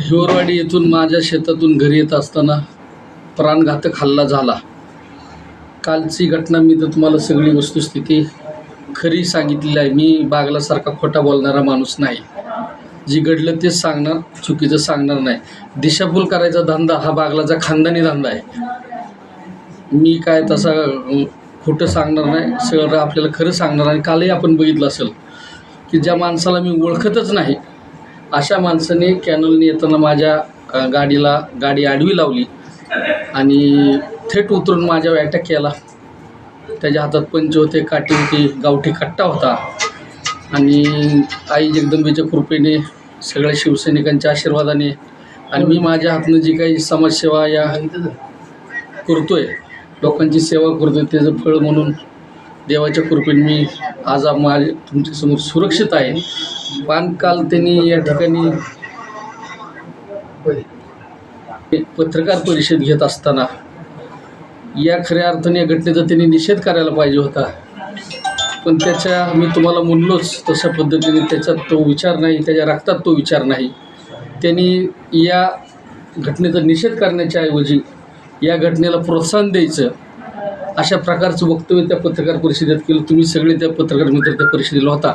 हिवरवाडी येथून माझ्या शेतातून घरी येत असताना प्राणघातक हल्ला झाला. कालची घटना मी तर तुम्हाला सगळी वस्तुस्थिती खरी सांगितलेली आहे. मी बागलासारखा खोटा बोलणारा माणूस नाही. जी घडलं तेच सांगणार चुकीचं सांगणार नाही. दिशाभूल करायचा धंदा हा बागलाचा खानदानी धंदा आहे. मी काय तसा खोटं सांगणार नाही. सगळं आपल्याला खरं सांगणार आणि कालही आपण बघितलं असेल की ज्या माणसाला मी ओळखतच नाही अशा माणसाने कॅनलने येताना माझ्या गाडीला गाडी आडवी लावली आणि थेट उतरून माझ्यावर अटॅक केला. त्याच्या हातात पंच होते काठी होती गावठी कट्टा होता. आणि आई जगदंबेच्या कृपेने सगळ्या शिवसैनिकांच्या आशीर्वादाने आणि मी माझ्या हातनं जी काही समाजसेवा या करतोय लोकांची सेवा करतोय त्याचं फळ म्हणून देवाच्या कृपेने मी आज आ- तुमच्यासमोर सुरक्षित आहे. पण काल त्यांनी या ठिकाणी पत्रकार परिषद घेत असताना या खऱ्या अर्थाने या घटनेचा त्यांनी निषेध करायला पाहिजे होता. पण त्याच्या मी तुम्हाला म्हणलोच तशा पद्धतीने त्याच्यात तो विचार नाही त्याच्या रक्तात तो विचार नाही. त्यांनी या घटनेचा निषेध करण्याच्या ऐवजी या घटनेला प्रोत्साहन द्यायचं. अशा प्रकारचं वक्तव्य त्या पत्रकार परिषदेत केलं. तुम्ही सगळे त्या पत्रकार मित्र त्या परिषदेला होता.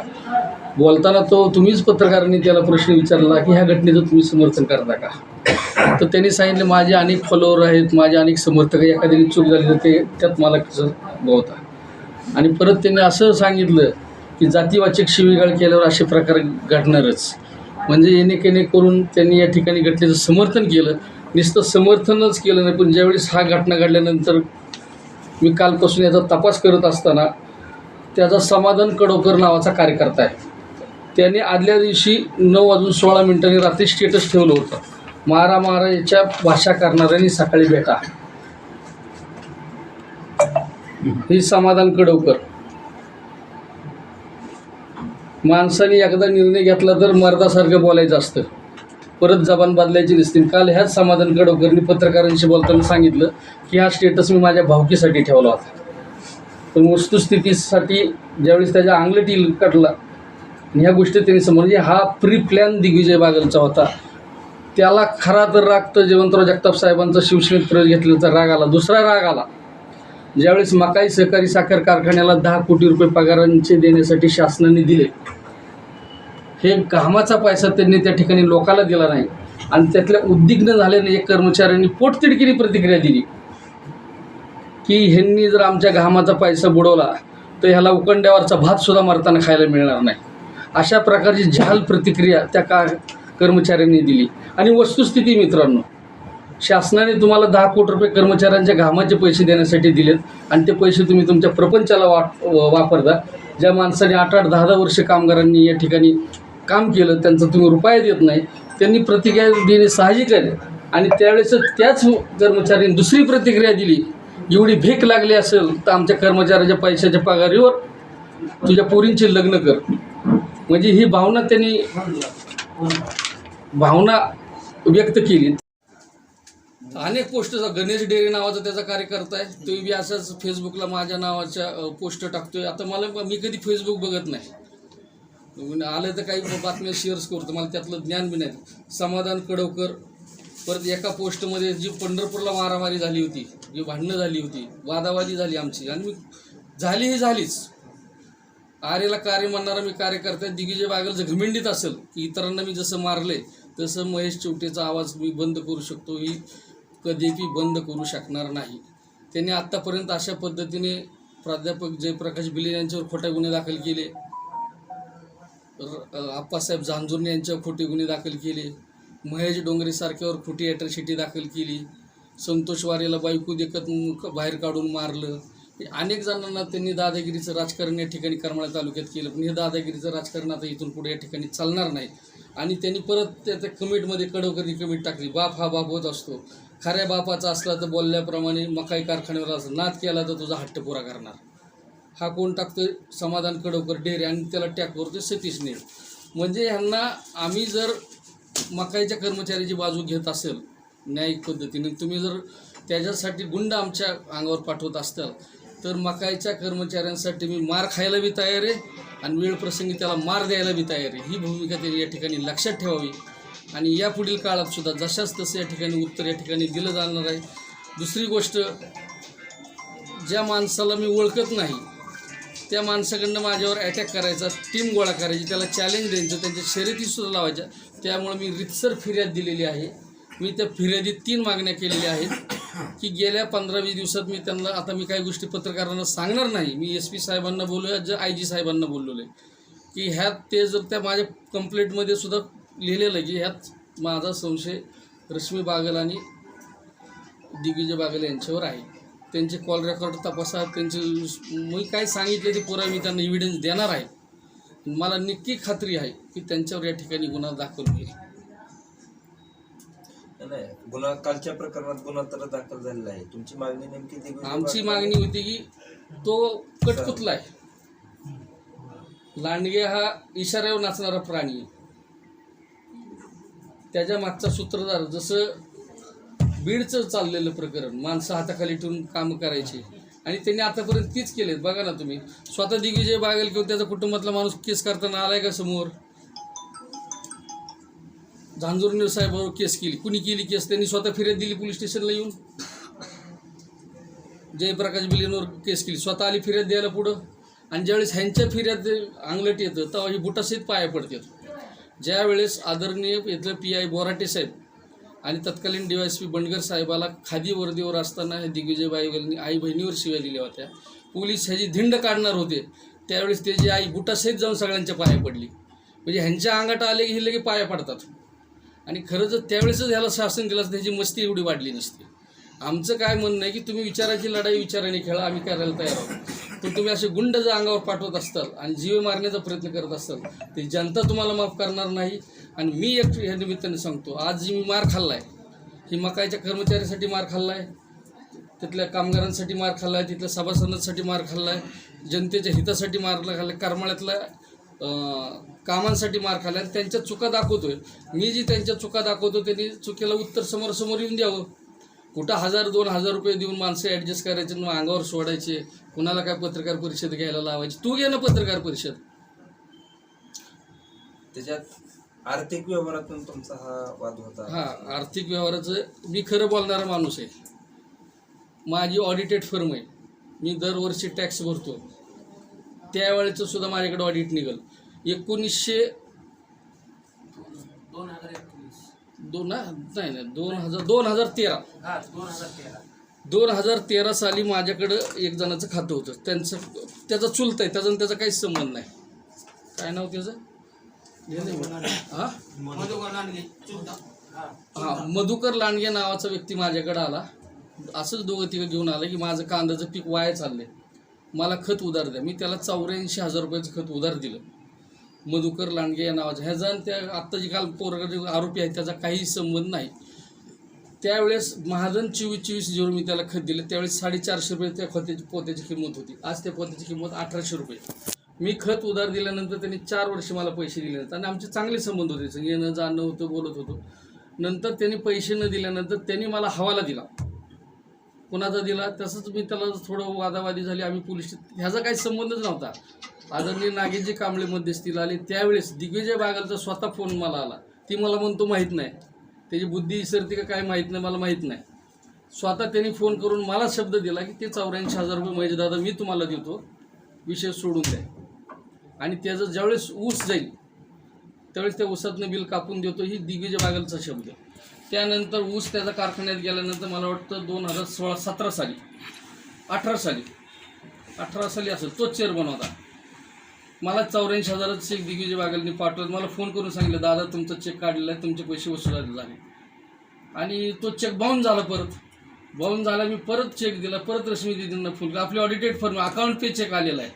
बोलताना तो तुम्हीच पत्रकारांनी त्याला प्रश्न विचारला की ह्या घटनेचं तुम्ही समर्थन करता का? तर त्यांनी सांगितले माझे अनेक फॉलोअर आहेत माझे अनेक समर्थक एखाद्याने चूक झाली तर ते त्यात मला कसं होता आणि परत त्यांनी असं सांगितलं की जातीवाचक शिवीगाळ केल्यावर असे प्रकार घडणारच. म्हणजे येणे करून त्यांनी या ठिकाणी घटनेचं समर्थन केलं. नुसतं समर्थनच केलं नाही पण ज्यावेळेस हा घटना घडल्यानंतर मी कालपासून याचा तपास करत असताना त्याचा समाधान कडोकर नावाचा कार्यकर्ता आहे. त्याने आदल्या दिवशी नऊ वाजून सोळा मिनिटांनी रात्री स्टेटस ठेवलं होतं. मारा मारा याच्या भाषा करणाऱ्यांनी सकाळी भेटा. ही समाधान कडवकर. माणसाने एकदा निर्णय घेतला तर मर्दासारखं बोलायचं असतं. परत जबान बदलायची नसतील काल ह्याच समाधान कडवकरनी पत्रकारांशी बोलताना सांगितलं की हा स्टेटस मी माझ्या भावकीसाठी ठेवला होता. पण वस्तुस्थितीसाठी ज्यावेळेस त्याच्या अंगलटी कटला आणि ह्या गोष्टी त्यांनी समोर म्हणजे हा प्री प्लॅन दिग्विजय बागलचा होता. त्याला खरा तर राग तर जयवंतराव जगताप साहेबांचा शिवसेनेत प्रवेश घेतल्याचा राग आला. दुसरा राग आला. ज्यावेळेस मकाई सहकारी साखर कारखान्याला दहा कोटी रुपये पगारांचे देण्यासाठी शासनाने दिले. हे घामाचा पैसा त्यांनी त्या ठिकाणी लोकाला दिला नाही. आणि त्यातल्या उद्विग्न झाल्याने एक कर्मचाऱ्यांनी पोटतिडकीने प्रतिक्रिया दिली. की ह्यांनी जर आमच्या घामाचा पैसा बुडवला तर ह्याला उकंड्यावरचा भातसुद्धा मारताना खायला मिळणार नाही. अशा प्रकारची जहाल प्रतिक्रिया त्या का कर्मचाऱ्यांनी दिली. आणि वस्तुस्थिती मित्रांनो शासनाने तुम्हाला दहा कोटी रुपये कर्मचाऱ्यांच्या घामाचे पैसे देण्यासाठी दिलेत आणि ते पैसे तुम्ही तुमच्या प्रपंचाला वा वापरता. ज्या माणसाने आठ आठ दहा दहा वर्ष कामगारांनी या ठिकाणी काम केलं त्यांचा तुम्ही रुपया देत नाही त्यांनी प्रतिक्रिया देणे साहजिक आहे. आणि त्यावेळेस त्याच कर्मचाऱ्यांनी दुसरी प्रतिक्रिया दिली एवढी भीक लागली असेल तर आमच्या कर्मचाऱ्याच्या पैशाच्या पगारीवर तुझ्या पोरींचे लग्न कर. म्हणजे ही भावना त्यांनी भावना व्यक्त केली. अनेक पोस्ट गणेश डेअरी नावाचा त्याचा कार्यकर्ता आहे तो बी असाच फेसबुकला माझ्या नावाच्या पोस्ट टाकतोय. आता मला मी कधी फेसबुक बघत नाही. म्हणजे आलं तर काही बातम्या शेअर्स करतो मला त्यातलं ज्ञान बी नाही. समाधान कडवकर परत एका पोस्टमध्ये जी पंढरपूरला मारामारी झाली होती जी भांडणं झाली होती वादावादी झाली आमची. आणि मी झाली ही झालीच. आर्यला कार्य म्हणणारा मी कार्यकर्ता दिग्विजय बागल जर घमिंडीत असेल की इतरांना मी जसं मारले तसं महेश चिवटेचा आवाज मी बंद करू शकतो ही कधीही बंद करू शकणार नाही. त्यांनी आत्तापर्यंत अशा पद्धतीने प्राध्यापक जयप्रकाश बिले यांच्यावर खोटे गुन्हे दाखल केले. आप्पासाहेब झांजुर्णे यांच्यावर खोटे गुन्हे दाखल केले. महेश डोंगरेसारख्यावर खोटी अॅट्रॉसिटी दाखल केली. संतोष वारेला बायको देखत बाहेर काढून मारलं. हे अनेक जणांना त्यांनी दादागिरीचं राजकारण या ठिकाणी करमाळा तालुक्यात केलं. पण हे दादागिरीचं राजकारण आता इथून पुढे या ठिकाणी चालणार नाही. आणि त्यांनी परत त्या त्या कमिटमध्ये कडवकरी कमिट टाकली. बाप हा बाप होत असतो. खऱ्या बापाचा असला तर बोलल्याप्रमाणे मकाई कारखान्यावर असं नाद केला तर तुझा हट्ट पुरा करणार. हा कोण टाकतोय? समाधान कडवकर डेरे आणि त्याला टॅक करतोय सतीश नेळ म्हणजे ह्यांना आम्ही जर मकाईच्या कर्मचाऱ्याची बाजू घेत असेल न्यायिक पद्धतीने तुम्ही जर त्याच्यासाठी गुंड आमच्या अंगावर पाठवत असताल तर मकाईच्या कर्मचाऱ्यांसाठी मी मार खायला बी तयार आहे आणि वेळ प्रसंगी त्याला मार द्यायला बी तयार आहे. ही भूमिका त्यांनी या ठिकाणी लक्षात ठेवावी. आणि यापुढील काळात सुद्धा जशाच तसं या ठिकाणी उत्तर या ठिकाणी दिलं जाणार आहे. दुसरी गोष्ट ज्या माणसाला मी ओळखत नाही त्या माणसाकडनं माझ्यावर अटॅक करायचा टीम गोळा करायची त्याला चॅलेंज द्यायचं त्यांच्या शर्यतीसुद्धा लावायच्या. त्यामुळे मी रितसर फिर्याद दिलेली आहे. मी त्या फिर्यादीत तीन मागण्या केलेल्या आहेत की गेल्या पंधरा वीस दिवसात मी त्यांना आता मी काही गोष्टी पत्रकारांना सांगणार नाही. मी एस पी साहेबांना बोललो जे आय जी साहेबांना बोललेलो आहे की ह्यात ते जर त्या माझ्या कंप्लेंटमध्ये सुद्धा लिहिलेलं आहे की ह्यात माझा संशय रश्मी बागल आणि दिग्विजय बागल यांच्यावर आहे. त्यांचे कॉल रेकॉर्ड तपासा त्यांचे मी काय सांगितले ते पुरा मी त्यांना एव्हिडन्स देणार आहे. मला नक्की खात्री आहे की त्यांच्यावर या ठिकाणी गुन्हा दाखल होईल. नाही गुन्हा कालच्या प्रकरणात गुन्हा तर दाखल झालेला आहे. तुमची मागणी नेमकी आमची मागणी होती की तो कटकुतला आहे? लांडगे हा इशाऱ्यावर नाचणारा प्राणी त्याच्या मागचा सूत्रधार जसं बीडचं चाललेलं प्रकरण माणसं हाताखाली ठेवून कामं करायची. आणि त्यांनी आतापर्यंत तीच केले बघा ना तुम्ही. स्वतः दिग्विजय बागेल किंवा त्याचा कुटुंबातला माणूस केस करताना आलाय का समोर? झांजुर्णीर साहेबावर केस केली. कुणी केली केस? त्यांनी स्वतः फिर्याद दिली पोलीस स्टेशनला येऊन? जयप्रकाश बिलेनवर केस केली. स्वतः आली फिर्याद द्यायला पुढं? आणि ज्यावेळेस ह्यांच्या फिर्याद अंगलट येतं तेव्हा ही बुटासहित पाया पडतात. ज्यावेळेस आदरणीय इथलं पी आय बोराटे साहेब आणि तत्कालीन डी एस पी बंडगर साहेबाला खादी वर्दीवर असताना हे दिग्विजय आई बहिणीवर शिव्या दिल्या होत्या. पोलीस ह्याची धिंड काढणार होते. त्यावेळेस त्याची आई बुटासहित जाऊन सगळ्यांच्या पाया पडली. म्हणजे ह्यांच्या अंगात आले की हे लगे पाया पडतात. आणि खरं जर त्यावेळेसच ह्याला शासन केलं असतं त्याची मस्ती एवढी वाढली नसती. आमचं काय म्हणणं आहे की तुम्ही विचाराची लढाई विचाराने खेळा आम्ही करायला तयार आहोत. पण तुम्ही असे गुंड जर अंगावर पाठवत असताल आणि जीव मारण्याचा प्रयत्न करत असाल ते जनता तुम्हाला माफ करणार नाही. आणि मी एक ह्या निमित्ताने सांगतो आज जी मी मार खाल्ला आहे ही मकाईच्या कर्मचाऱ्यासाठी मार खाल्ला आहे तिथल्या कामगारांसाठी मार खाल्ला आहे तिथल्या सभासदांसाठी मार खाल्ला आहे जनतेच्या हितासाठी मार खाल्ला करमाळ्यातल्या कामांसाठी मार खाल्ला आहे त्यांच्या चुका दाखवतोय. मी जी त्यांच्या चुका दाखवतो त्यांनी चुकीला उत्तर समोरासमोर येऊन द्यावं. कुठं हजार दोन हजार रुपये देऊन माणसं ॲडजस्ट करायचे मग अंगावर सोडायचे कुणाला काय पत्रकार परिषद घ्यायला लावायची? तू घे ना पत्रकार परिषद. त्याच्यात आर्थिक व्यवहारातून तुमचा हा वाद होता हा आर्थिक व्यवहाराचं मी खरं बोलणारा माणूस आहे. माझी ऑडिटेड फर्म आहे. मी दरवर्षी टॅक्स भरतो. त्यावेळेचं सुद्धा माझ्याकडे ऑडिट निघल. एकोणीसशे दोन हजार दोन नाही नाही दोन हजार दोन हजार तेरा. हा दोन हजार तेरा. दोन हजार तेरा साली माझ्याकडं एक जणाचं खातं होतं. त्यांचं त्याचा चुलत आहे त्याचा त्याचा काहीच संबंध नाही. काय नाव त्याचं? मधुकर लांडगे. चुलता हा मधुकर लांडगे नावाचा व्यक्ती माझ्याकडे आला. असंच दोघं तिघं घेऊन आलं की माझं कांद्याचं पीक वाया चाललंय. मला खत उधार द्या. मी त्याला चौऱ्याऐंशी हजार रुपयाचं खत उधार दिलं. मधुकर लांडगे या नावाचं ह्याचा आणि त्या आत्ता जे काल पोरगा जे आरोपी आहे त्याचा काही संबंध नाही. त्यावेळेस महाजन चोवीस चोवीस जेवढं मी त्याला खत दिलं त्यावेळेस साडेचारशे रुपये त्या खताची पोत्याची किंमत होती. आज त्या पोत्याची किंमत अठराशे रुपये. मी खत उधार दिल्यानंतर त्यांनी चार वर्ष मला पैसे दिले नाहीत. आणि आमचे चांगले संबंध होते. येणं जाणं होतं बोलत होतो. नंतर त्यांनी पैसे न दिल्यानंतर त्यांनी मला हवाला दिला. कुणाचा दिला? तसंच मी त्याला थोडं वादावादी झाली. आम्ही पोलीस ह्याचा काही संबंधच नव्हता. आदरणीय नागेजी कांबळे मध्यस्थीला आले. त्यावेळेस दिग्विजय बागलचा स्वतः फोन मला आला. ती मला म्हणतो माहीत नाही. त्याची बुद्धी विसरते का काय माहीत नाही मला माहीत नाही. स्वतः त्यांनी फोन करून मला शब्द दिला की ते चौऱ्याऐंशी हजार रुपये महेश दादा मी तुम्हाला देतो. विषय सोडून द्या. आणि त्याचं ज्यावेळेस ऊस जाईल त्यावेळेस त्या ऊसातनं बिल कापून देतो ही दिग्विजय बागलचा शब्द. त्यानंतर ऊस त्याचा कारखान्यात गेल्यानंतर मला वाटतं दोन हजार सोळा सतरा साली अठरा साली अठरा साली असेल तोच चेअरमन होता. मला चौऱ्याऐंशी हजारात चेक दिग्विजय बागलनी पाठवत. मला फोन करून सांगितलं दादा तुमचा चेक काढलेला आहे तुमचे पैसे वसूल झाले. आणि तो चेक बाउन झाला परत. बाउन झाला मी परत चेक दिला परत रश्मी दिदींना फोन केला. आपली audited firm account pay cheque आलेला आहे.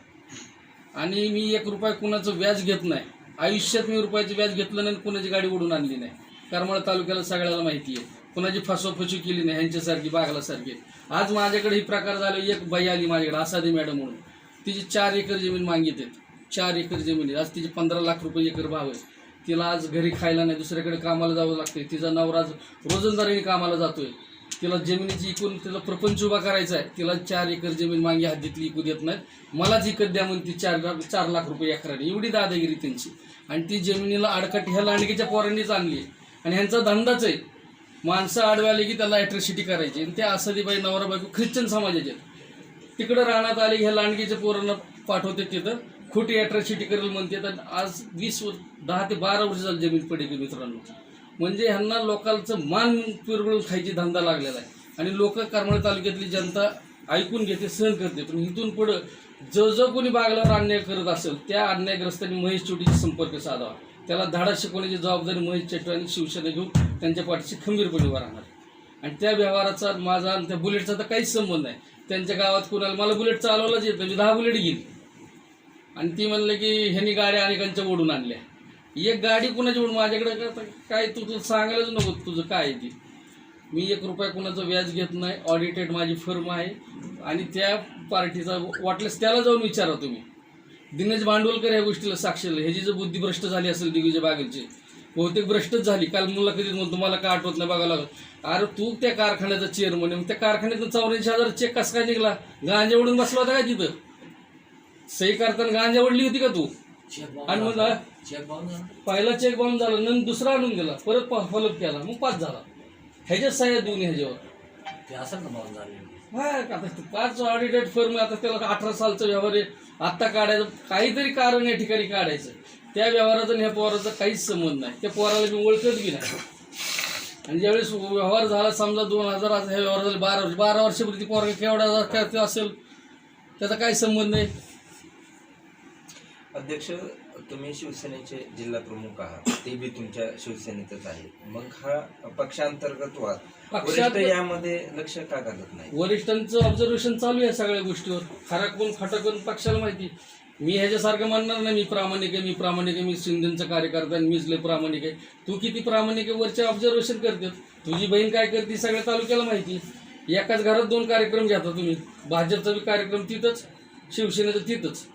आणि मी एक रुपया कुणाचं व्याज घेत नाही. आयुष्यात मी रुपयाचं व्याज घेतलं नाही आणि कुणाची गाडी ओढून आणली नाही. करमाळ तालुक्याला सगळ्याला माहिती आहे. कुणाची फसवाफसवी केली नाही ह्यांच्यासारखी बागलासारखी. आज माझ्याकडे ही प्रकार झाला एक बाई आली माझ्याकडे आसादी मॅडम म्हणून. तिची चार एकर जमीन मागित आहेत चार एकर जमीन आहे. आज तिची पंधरा लाख रुपये एकर भाव आहे. तिला आज घरी खायला नाही दुसऱ्याकडे कामाला जावं लागते तिचा नवरा आज रोजंदारीने कामाला जातोय. तिला जमिनीची इकून तिला प्रपंच उभा करायचा आहे. तिला चार एकर जमीन मागे हद्दीतली इकू देत नाहीत. मलाच इकत द्या म्हणून ती चार लाख चार लाख रुपये एकराने. एवढी दादागिरी त्यांची. आणि ती जमिनीला अडकट ह्या लांडगीच्या पोरांनीच आणली आणि ह्यांचा धंदाच आहे. माणसं आडवे की त्याला ॲट्रॉसिटी करायची. आणि त्या आसादीबाई नवरा बायको ख्रिश्चन समाजाचे तिकडं राहण्यात आले ह्या लांडगीच्या पोरांना पाठवते तिथं. खोटी ॲट्रॉसिटी करेल म्हणते तर आज वीस दहा ते बारा वर्ष झाली जमीन पडली मित्रांनो. म्हणजे ह्यांना लोकांचं मान पिरगळून खायची धंदा लागलेला आहे. आणि लोक करमाळ तालुक्यातली जनता ऐकून घेते सहन करते. पण इथून पुढं जो जो कोणी बागलावर अन्याय करत असेल त्या अन्यायग्रस्तांनी महेश चोटीशी संपर्क साधावा. त्याला धाडा शिकवण्याची जबाबदारी महेश चेटू आणि शिवसेना घेऊन त्यांच्या पाठीशी खंबीरपणे उभा राहणार. आणि त्या व्यवहाराचा माझा आणि त्या बुलेटचा तर काहीच संबंध नाही. त्यांच्या गावात कुणाला मला बुलेट चालवलाच येतं मी दहा बुलेट घेईन. आणि ती म्हणलं की ह्यांनी गाड्या अनेकांच्या ओढून आणल्या. एक गाडी कुणाची ओढून माझ्याकडे काय- तू तू सांगायलाच नको तुझं काय आहे ती? मी एक रुपया कुणाचं व्याज घेत नाही ऑडिटेड माझी फर्म आहे. आणि त्या पार्टीचा वाटल्यास त्याला जाऊन विचारा तुम्ही. दिनेश भांडवलकर या गोष्टीला साक्षर ह्याची जर बुद्धी भ्रष्ट झाली असेल दिग्विजय बागेलची बहुतेक भ्रष्टच झाली. काल मुलाखतीत म्हणतो तुम्हाला का आठवत नाही बघावं लागलं. अरे तू त्या कारखान्याचा चेअरमन आहे मग त्या कारखान्यातून चौऱ्याऐंशी हजार चेक कसा काय निघला? गांजा ओढून बसला होता का तिथं? सही करताना गांजा ओढली होती का तू? आणि चेक बाउंड झाला. पहिला चेक बाउंड झाला नंतर दुसरा आणून दिला परत फॉलोअप केला मग पाच झाला. ह्याच्यात सह्या देऊन ह्याच्यावर. ते असं ना बाउंड झाले? हा आता ते पाच ऑडिटेड फर्म आता त्याला अठरा सालचा व्यवहार आहे. आत्ता काढायचं काहीतरी कारण या ठिकाणी काढायचं. त्या व्यवहाराचा आणि ह्या पोराचा काहीच संबंध नाही. त्या पोराला मी ओळखत बी नाही. आणि ज्यावेळेस व्यवहार झाला समजा दोन हजार आज हे व्यवहार झाले बारा वर्ष बारा वर्षापूर्वी ती पोरगा केवढा काय ते असेल? त्याचा काही संबंध नाही. अध्यक्ष तुम्ही शिवसेनेचे जिल्हा प्रमुख आहात. ते बी तुमच्या शिवसेनेतच आहे. मग हा पक्षांतर्गत वाद पक्षांत- वरिष्ठ यामध्ये लक्ष का घालत नाही? वरिष्ठांचं ऑब्झर्वेशन चालू आहे सगळ्या गोष्टीवर. खरा कोण खटा कोण पक्षाला माहिती? मी ह्याच्यासारखं म्हणणार नाही मी प्रामाणिक आहे मी प्रामाणिक आहे मी शिंदेचा कार्यकर्ता आणि मीच लय प्रामाणिक आहे. तू किती प्रामाणिक आहे वरचे ऑब्झर्वेशन करते तुझी बहीण काय करते सगळ्या तालुक्याला माहिती? एकाच घरात दोन कार्यक्रम घेता तुम्ही. भाजपचा बी कार्यक्रम तिथंच शिवसेनेचं तिथंच.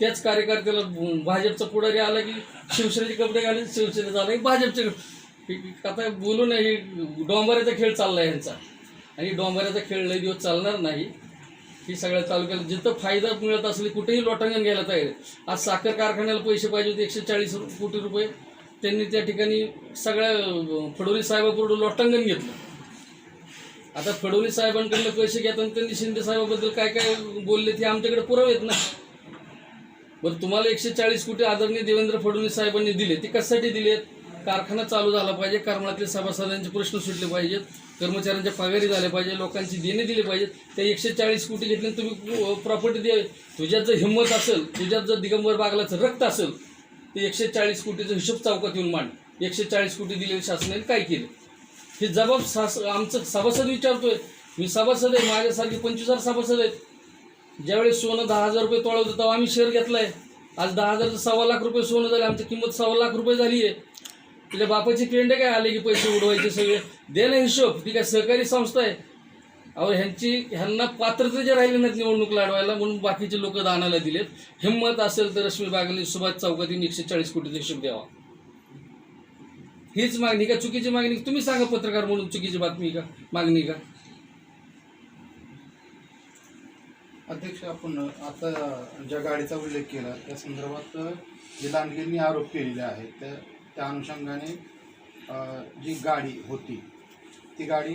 त्याच कार्यकर्त्याला भाजपचा पुढारी आला की शिवसेनेचे कपडे घालून शिवसेनेचा आला. की भाजपचे आता बोलू नाही डोंबऱ्याचा खेळ चालला यांचा. आणि डोंबऱ्याचा खेळ लई दिवस चालणार नाही. ही सगळ्या तालुक्याला जिथं फायदा मिळत असले कुठेही लोटांगण घ्यायला तयार आज साखर कारखान्याला पैसे पाहिजे होते एकशे चाळीस कोटी रुपये. त्यांनी त्या ठिकाणी सगळ्या फडोली फडणवीस साहेबापुढं लोटांगण घेतलं. आता फडणवीस साहेबांकडनं पैसे घेताना त्यांनी शिंदे साहेबाबद्दल काय काय बोलले ते आमच्याकडे पुरावेत ना. बरं तुम्हाला एकशे चाळीस कोटी आदरणीय देवेंद्र फडणवीस साहेबांनी दिले ते कशासाठी दिलेत? कारखाना चालू झाला पाहिजे करमाळातले सभासदांचे प्रश्न सुटले पाहिजेत कर्मचाऱ्यांच्या पगारी झाले पाहिजे लोकांची देणे दिले पाहिजेत त्या एकशे चाळीस कोटी घेतल्याने तुम्ही प्रॉपर्टी द्यावी तुझ्यात जर हिंमत असेल तुझ्यात जर दिगंबर बागलाचं रक्त असेल ते एकशे चाळीस कोटीचा हिशोब चौकात येऊन मांड. एकशे चाळीस कोटी दिलेले शासनाने काय केलं? हे जबाब सास आमचं सभासद विचारतोय. मी सभासद आहे माझ्यासारखे पंचवीस हजार सभासद आहेत. ज्यावेळेस सोनं दहा हजार रुपये तोळा होतं तेव्हा आम्ही शेअर घेतलाय. आज दहा हजार सव्वा लाख रुपये सोनं झाले आमची किंमत सव्वा लाख रुपये झाली आहे तुझ्या बापाची पेंडे काय आले की पैसे उडवायचे सगळे? दे ना हिशोब ती काय सहकारी संस्था आहे. अहो ह्यांची ह्यांना पात्रता जे राहिले नाहीत निवडणूक लढवायला म्हणून बाकीचे लोक दानाला दिलेत. हिंमत असेल तर रश्मी बागले सुभाष चौकातीन एकशे चाळीस कोटीचा हिशोब द्यावा. हीच मागणी का? चुकीची मागणी? तुम्ही सांगा पत्रकार म्हणून चुकीची बातमी का? मागणी का? अध्यक्ष आपण आता ज्या गाडीचा उल्लेख केला त्या संदर्भात जे लांडगेंनी आरोप केलेले आहेत त्या त्या अनुषंगाने जी गाडी होती ती गाडी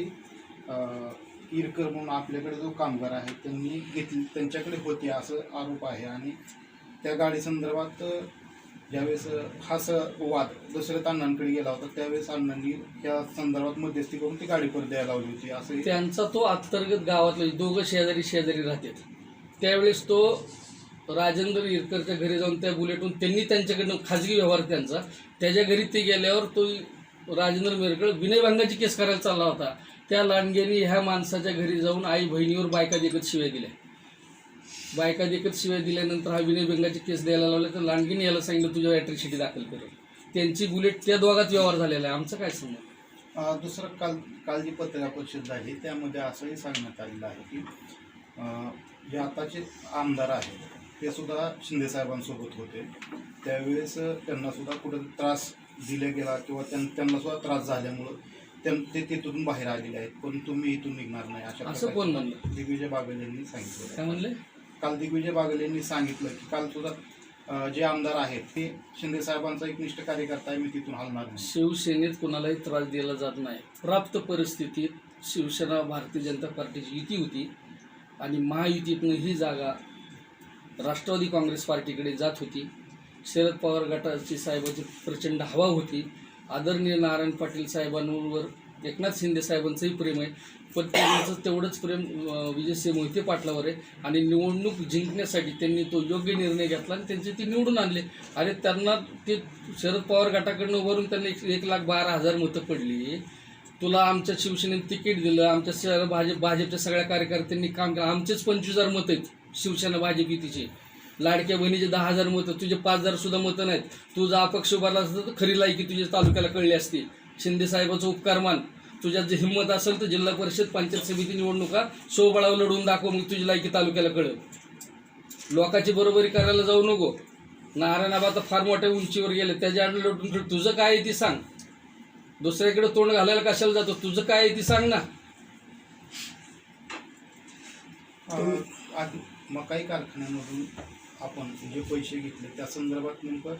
इरकर म्हणून आपल्याकडे जो कामगार आहे त्यांनी घेतली त्यांच्याकडे होती असं आरोप आहे. आणि त्या गाडी संदर्भात ज्यावेळेस हा स वाद दुसऱ्या अण्णांकडे गेला होता त्यावेळेस अण्णांनी त्या संदर्भात मध्यस्थी करून ती गाडी परत द्यायला लावली होती असं त्यांचा तो अंतर्गत गावातला दोघं शेजारी शेजारी राहतात. त्यावेळेस तो राजेंद्र इरकरच्या घरी जाऊन त्या बुलेटून त्यांनी त्यांच्याकडनं खाजगी व्यवहार त्यांचा. त्याच्या घरी ते गेल्यावर तो राजेंद्र मिरकळ विनयभंगाची केस करायला चालला होता. त्या लांडग्यांनी ह्या माणसाच्या घरी जाऊन आई बहिणीवर बायका देखत शिव्या दिल्या. बायका देखत शिव्या दिल्यानंतर हा विनयभंगाची केस द्यायला लावला तर लांडगीने याला सांगितलं तुझ्या ॲट्रिसिटी दाखल करेल त्यांची बुलेट त्या दोघात व्यवहार झालेला आहे. आमचं काय समज दुसरं काल काल प्रसिद्ध आहे. झाली त्यामध्ये असंही सांगण्यात आलेलं आहे की जे आताचे आमदार आहेत. ते सुद्धा शिंदे साहेबांसोबत होते. त्यावेळेस त्यांना सुद्धा कुठे त्रास दिला गेला किंवा त्यां त्यांना सुद्धा त्रास झाल्यामुळं त्यां ते तिथून बाहेर आलेले आहेत. पण तुम्ही इथून निघणार नाही अशा असं कोण प्रकारे म्हणलं? दिग्विजय बागल यांनी सांगितलं. काय म्हणले? काल दिग्विजय बागल यांनी सांगितलं की काल सुद्धा जे आमदार आहेत ते शिंदे साहेबांचा एक निष्ठ कार्यकर्ता आहे मी तिथून हलणार नाही. शिवसेनेत कोणालाही त्रास दिला जात नाही. प्राप्त परिस्थितीत शिवसेना भारतीय जनता पार्टीची युती होती. आणि महायुतीतनं ही जागा राष्ट्रवादी काँग्रेस पार्टीकडे जात होती. शरद पवार गटाची साहेबाची प्रचंड हवा होती. आदरणीय नारायण पाटील साहेबांवर एकनाथ शिंदे साहेबांचंही प्रेम आहे. पण त्यांचं तेवढंच प्रेम विजयसिंह मोहिते पाटलावर आहे. आणि निवडणूक जिंकण्यासाठी त्यांनी तो योग्य निर्णय घेतला आणि त्यांचे ते निवडून आणले. आणि त्यांना ते शरद पवार गटाकडनं उभारून त्यांना एक एक लाख बारा हजार मतं पडली. तुला आमच्या शिवसेनेने तिकीट दिलं आमच्या शहर भाजप भाजपच्या सगळ्या कार्यकर्त्यांनी काम केलं. आमचेच पंचवीस हजार मतं आहेत शिवसेना भाजप युतीचे लाडक्या बहिणीचे दहा हजार मतं तुझे पाच हजार सुद्धा मतं नाहीत. तुझा अपक्ष उभारला असतं तर खरी लायकी तुझ्या तालुक्याला कळली असती. शिंदे साहेबाचं उपकार मान. तुझ्यात जे हिंमत असेल तर जिल्हा परिषद पंचायत समिती निवडणुका सोबळावर लढवून दाखव मग तुझी लायकी तालुक्याला कळेल. लोकांची बरोबरी करायला जाऊ नको. नारायणाबा तर फार मोठ्या उंचीवर गेले त्याच्या आड लढून तुझं काय आहे ती सांग. दुसऱ्याकडे तोंड घालायला कशाला जातो? तुझं काय आहे ती सांग ना. अ, मकाई कारखान्यामधून आपण जे पैसे घेतले त्या संदर्भात नेमकं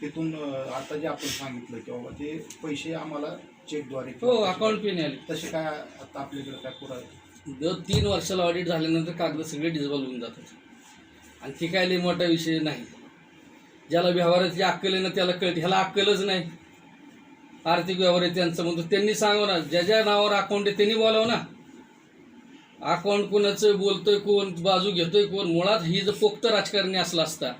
तिथून अ, आता जे आपण सांगितलं की बाबा ते पैसे आम्हाला चेकद्वारे हो अकाउंट पेन आले तसे काय आता आपल्याकडे काय पुरा दर तीन वर्षाला ऑडिट झाल्यानंतर कागद सगळे डिजिबल होऊन जातात. आणि ती काय लई मोठा विषय नाही. ज्याला व्यवहाराची अक्कल आहे ना त्याला कळते ह्याला अक्कलच नाही. आर्थिक व्यवहार आहे त्यांचं म्हणतो त्यांनी सांगावं ना ज्या ज्या नावावर अकाउंट आहे त्यांनी बोलावं ना. अकाउंट कोणाचं बोलतोय कोण बाजू घेतोय कोण मुळात ही जर पोक्त राजकारणी असला असता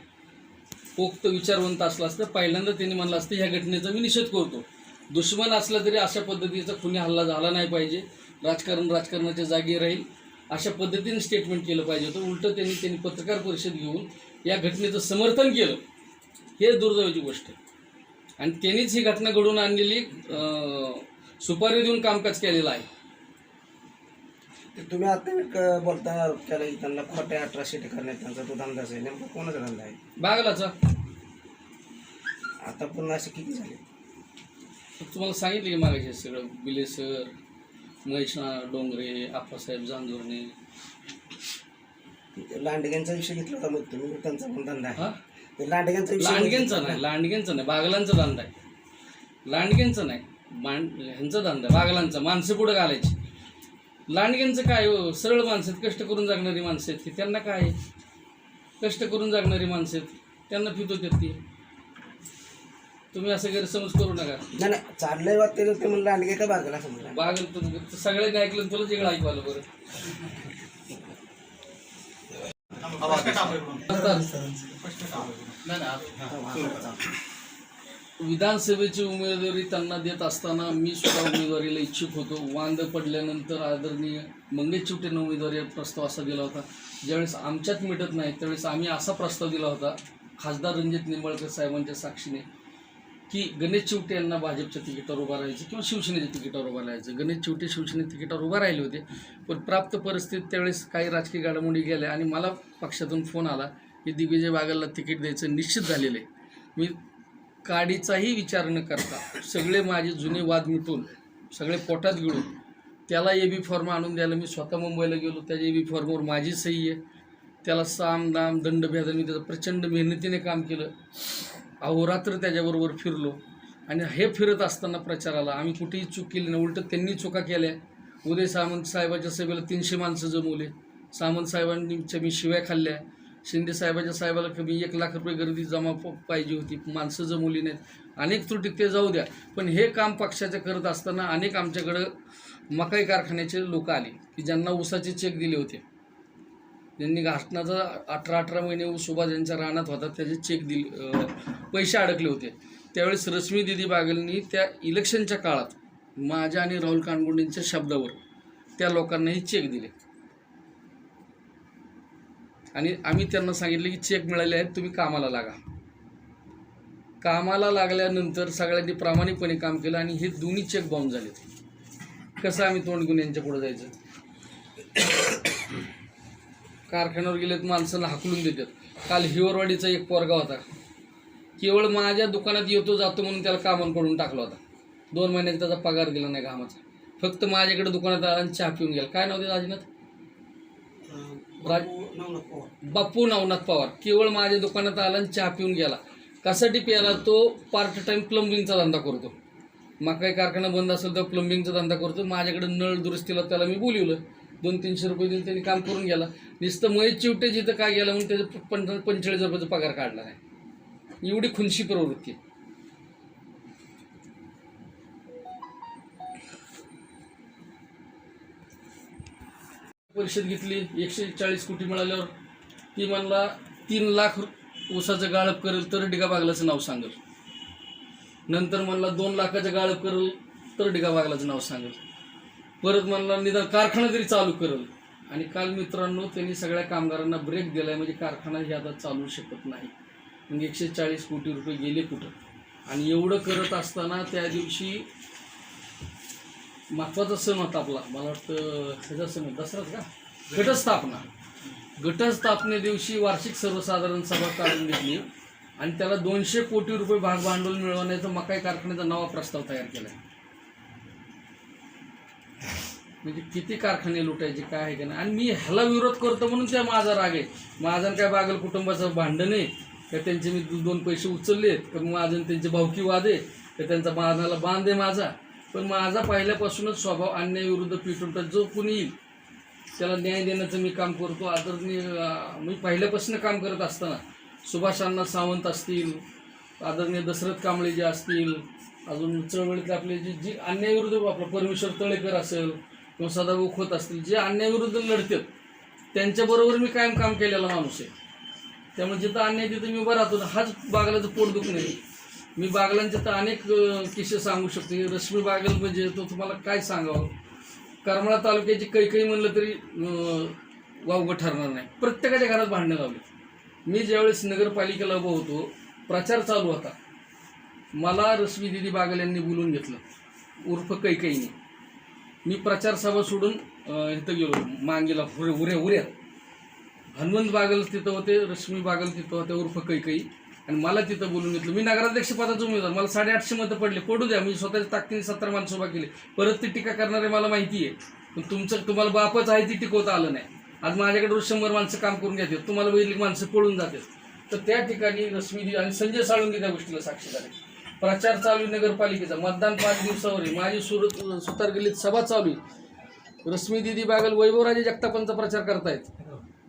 पोक्त विचारवंत असला असता पहिल्यांदा त्यांनी म्हणलं असतं ह्या घटनेचा मी निषेध करतो. दुश्मन असला तरी अशा पद्धतीचा कुणी हल्ला झाला नाही पाहिजे. राजकारण राजकारणाच्या जागी राहील. अशा पद्धतीने स्टेटमेंट केलं पाहिजे होतं. उलटं त्यांनी त्यांनी पत्रकार परिषद घेऊन या घटनेचं समर्थन केलं. हे दुर्दैवाची गोष्ट आहे. आणि त्यांनीच ही घटना घडवून आणलेली सुपारी देऊन कामकाज केलेलं आहे. तुम्ही आता केला की त्यांना खोट्या अठराशे करण्यात त्यांचा तो धंदाच आहे नेमका कोणाचा धंदा आहे? बागलाचा. आता पण असे किती झाले? तुम्हाला सांगितलं की मागाशी सगळं बिलेसर महेशना डोंगरे आप्पासाहेब जांजोरणे. लांडग्यांचा विषय घेतला होता मग तुम्ही त्यांचा पण धंदा आहे. लांडग्यांचा लांडग्यांचा नाही लांडग्यांचा नाही बागलांचा धंदा आहे. लांडग्यांचा नाही ह्यांचा धंदा बागलांचा माणसं पुढं घालायची. लांडग्यांचं काय हो सरळ माणसं आहेत कष्ट करून जगणारी माणसं आहेत ती त्यांना काय? कष्ट करून जगणारी माणसं आहेत त्यांना फित होतात ती. तुम्ही असं गैरसमज करू नका. नाही नाही चाललंय वाटते ते म्हणलं लांडगे का बागला समजा? बाग तर सगळ्यांनी ऐकलं तुला वेगळं ऐकू आलं बरं. विधानसभेची उमेदवारी त्यांना देत असताना मी सुद्धा उमेदवारीला इच्छुक होतो. वांद पडल्यानंतर आदरणीय मंगेश चिवटेनं उमेदवारी प्रस्ताव असा दिला होता. ज्यावेळेस आमच्यात मिटत नाही त्यावेळेस आम्ही असा प्रस्ताव दिला होता खासदार रणजित निंबाळकर साहेबांच्या साक्षीने की गणेश चिवटे यांना भाजपच्या तिकिटावर उभा राहायचं किंवा शिवसेनेच्या तिकिटावर उभा राहायचं. गणेश चिवटे शिवसेने तिकिटावर उभा राहिले होते. पण प्राप्त परिस्थितीत त्यावेळेस काही राजकीय घडामोडी गेल्या आणि मला पक्षातून फोन आला मी दिग्विजय बागलला तिकीट द्यायचं निश्चित झालेलं आहे. मी काडीचाही विचार न करता सगळे माझे जुने वाद मिटून सगळे पोटात गिळून त्याला ए बी फॉर्म आणून द्यायला मी स्वतः मुंबईला गेलो. त्याच्या ए बी फॉर्मवर माझी सही आहे. त्याला साम दाम दंड भेदन मी त्याचं प्रचंड मेहनतीने काम केलं. अहोरात्र त्याच्याबरोबर फिरलो. आणि हे फिरत असताना प्रचाराला आम्ही कुठेही चूक केली नाही. उलटं त्यांनी चुका केल्या. उदय सामंत साहेबाच्या सभेला तीनशे माणसं जमवले. सामंत साहेबांच्या मी शिव्या खाल्ल्या. शिंदे साहेबाच्या साहेबाला कमी एक लाख रुपये गर्दी जमा पाहिजे होती. माणसं जमवली नाहीत. अनेक त्रुटी ते जाऊ द्या. पण हे काम पक्षाचे करत असताना अनेक आमच्याकडं मकाई कारखान्याचे लोक आले की ज्यांना ऊसाचे चेक दिले होते. ज्यांनी घासणाचा अठरा अठरा महिने ऊस उभा ज्यांच्या रानात होता त्याचे चेक दिले पैसे अडकले होते. त्यावेळेस रश्मी दिदी बागलनी त्या इलेक्शनच्या काळात माझ्या आणि राहुल कानगुंडेंच्या शब्दावर त्या लोकांनाही चेक दिले. आणि आम्ही त्यांना सांगितले की चेक मिळाले आहेत तुम्ही कामाला लागा. कामाला लागल्यानंतर सगळ्यांनी प्रामाणिकपणे काम केलं आणि हे दोन्ही चेक बाउंड झालेत कसं आम्ही तोंड घेऊन यांच्या पुढे जायचं? कारखान्यावर गेलेत माणसाला हाकलून देतात. काल हिवरवाडीचा एक पोरगा होता. केवळ माझ्या दुकानात येतो जातो म्हणून त्याला कामावर पडून टाकला होता. दोन महिन्यात त्याचा पगार दिला नाही कामाचा. फक्त माझ्याकडे दुकानात आला आणि चहा पिऊन गेला. काय नाव ते राजनाथ राज नवनाथ बापू नवनाथ पवार. केवळ माझ्या दुकानात आला आणि चहा पिऊन गेला. कशासाठी प्यायला? तो पार्ट टाइम प्लंबिंगचा धंदा करतो. मग काही कारखाना बंद असेल तर प्लंबिंगचा धंदा करतो. माझ्याकडे नळ दुरुस्तीला त्याला मी बोलवलं. दोन तीनशे रुपये दिले त्यांनी काम करून गेला. नुसतं महेश चिवटे जिथं काय गेला म्हणून त्याचं पंच पंचेचाळीस रुपयाचा पगार काढला नाही. एवढी खुनशी प्रवृत्ती परिषद घेतली. एकशे चाळीस कोटी मिळाल्यावर ती म्हणला तीन लाख ऊसाचं गाळप करेल तर डिगा बागलाचं नाव सांगेल. नंतर म्हणला दोन लाखाचं गाळप करेल तर डिगा बागलाचं नाव सांगेल. परत म्हणला निदान कारखाना तरी चालू करेल आणि काल मित्रांनो त्यांनी सगळ्या कामगारांना ब्रेक दिलाय म्हणजे कारखाना हे आता चालू शकत नाही. म्हणजे एकशे चाळीस कोटी रुपये गेले कुठं? आणि एवढं करत असताना त्या दिवशी महत्त्वाचा सण होता आपला. मला वाटतं ह्याचा सण दसराच का? घटस्थापना. घटस्थापने दिवशी वार्षिक सर्वसाधारण सभा काढून घेतली आणि त्याला दोनशे कोटी रुपये भाग भांडवल मिळवण्याचा मकाई कारखान्याचा नवा प्रस्ताव तयार केला म्हणजे किती कारखाने लुटायचे काय आहे का नाही. आणि मी ह्याला विरोध करतो म्हणून त्या माझा राग आहे. माझा काय बागल कुटुंबाचं भांडण आहे? का त्यांचे मी दोन पैसे उचललेत? का माझं त्यांचे भावकी वाद आहे? का त्यांचा मानाला बांध आहे माझा? पण माझा पहिल्यापासूनच स्वभाव अन्यायाविरुद्ध पिटून जो कुणी येईल त्याला न्याय देण्याचं मी काम करतो आदरणीय मी पहिल्यापासून काम करत असताना सुभाष अण्णा सावंत असतील आदरणीय दशरथ कांबळे जे असतील अजून चळवळीतले आपले जे जी अन्यायाविरुद्ध आपलं परमेश्वर तळेकर असेल किंवा सदाभाऊ खोत असतील जे अन्यायाविरुद्ध लढतात त्यांच्याबरोबर मी कायम काम केलेला माणूस आहे. त्यामुळे जिथं अन्याय तिथं मी उभा राहतो हाच बागलाचं पोट दुखणे मी बागलांचे तर अनेक किस्से सांगू शकते. रश्मी बागल म्हणजे तो तुम्हाला काय सांगावं? करमाळा तालुक्याची कैकई म्हणलं तरी वावगं ठरणार नाही. प्रत्येकाच्या घरात भांडणं लावली. मी ज्यावेळेस नगरपालिकेला उभं होतो प्रचार चालू होता. मला रश्मी दिदी बागल यांनी बोलून घेतलं उर्फ कैकईने मी प्रचार सभा सोडून इथं गेलो मांगेला उरे उऱ्या उऱ्या हनुमंत बागल तिथं होते रश्मी बागल तिथं होते उर्फ कैकई आणि मला तिथं बोलून घेतलं. मी नगराध्यक्ष पदाचा उमेदवार. मला साडेआठशे मतं पडले. पडू द्या. मी स्वतःच्या ताकदीने सत्तर माणसं उभा केली. परत ती टीका करणारे मला माहिती आहे. पण तुमचं तुम्हाला बापच आहे ती टिकवता आलं नाही. आज माझ्याकडे रोज शंभर माणसं काम करून घेतात. तुम्हाला वैदिक माणसं पळून जातात. तर त्या ठिकाणी रश्मी आणि संजय साळुंगे त्या गोष्टीला साक्षीदार आहे प्रचार चालू नगरपालिकेचा. मतदान पाच दिवसावर आहे. माझी सुरत सुतार गल्लीत सभा चालू आहे. रश्मी दिदी बागल वैभवराजे जगतापांचा प्रचार करतायत.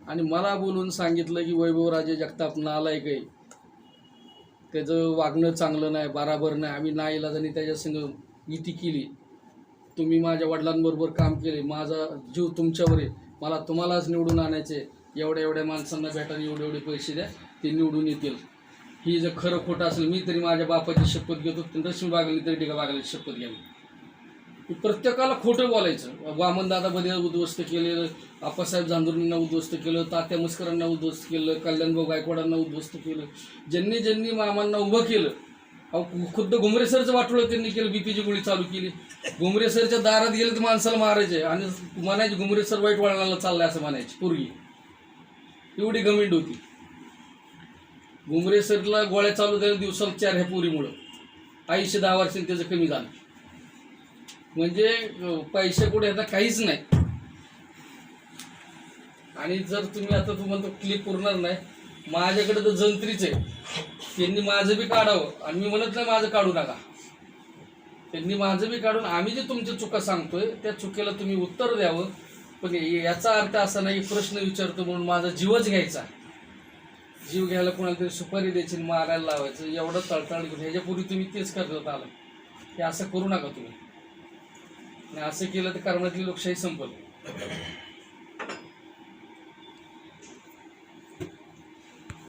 आणि मला बोलून सांगितलं की वैभवराजे जगताप नालायक आहे. त्याचं वागणं चांगलं नाही बराबर नाही. आम्ही नाईलाजाने त्याच्या संग युती केली. तुम्ही माझ्या वडिलांबरोबर काम केले. माझा जीव तुमच्यावर आहे. मला तुम्हालाच निवडून आणायचे. एवढ्या एवढ्या माणसांना भेटा एवढे एवढे पैसे द्या ते निवडून येतील. ही जर खरं खोटं असेल मी तरी माझ्या बापाची शपथ घेतो. रश्मी बागली तरी टीका बागली शपथ घ्यावी प्रत्येकाला खोटं बोलायचं. वामनदादा बदल उद्ध्वस्त केलं आप्पासाहेब जांधुरींना उद्ध्वस्त केलं तात्या मस्करांना उद्ध्वस्त केलं कल्याणभाऊ गायकवाडांना उद्ध्वस्त केलं ज्यांनी ज्यांनी मामांना उभं केलं. अहो खुद्द घुमरे सरचं वाटोळं त्यांनी केलं बीपीची गोळी चालू केली. घुमरे सरच्या दारात गेले तर माणसाला मारायचे आणि म्हणायचे घुमरे सर वाईट वळणाला चाललाय असं म्हणायचे पूर्वी. एवढी गमिंड होती. घुमरे सरला गोळ्या चालू झाल्या दिवसाला चार ह्या पुरीमुळं. आयुष्य दहा वर्षांनी त्याचं कमी झालं. म्हणजे पैसे कुठे आता काहीच नाही. आणि जर तुम्ही आता तुम्हाला तो क्लिप उरणार नाही माझ्याकडे तर जंत्रीच आहे. त्यांनी माझं बी काढावं आणि मी म्हणत नाही माझं काढू नका. त्यांनी माझं बी काढून आम्ही जे तुमच्या चुका सांगतोय त्या चुकीला तुम्ही उत्तर द्यावं. पण याचा अर्थ असा नाही प्रश्न विचारतो म्हणून माझा जीवच घ्यायचा. जीव घ्यायला कोणाला तरी सुपारी द्यायची आणि मारायला लावायचं. एवढं तळतळ घेऊन ह्याच्यापूर्वी तुम्ही तेच करत आलं. हे असं करू नका तुम्ही. आणि असं केलं तर कर्नाटली लोकशाही संपल.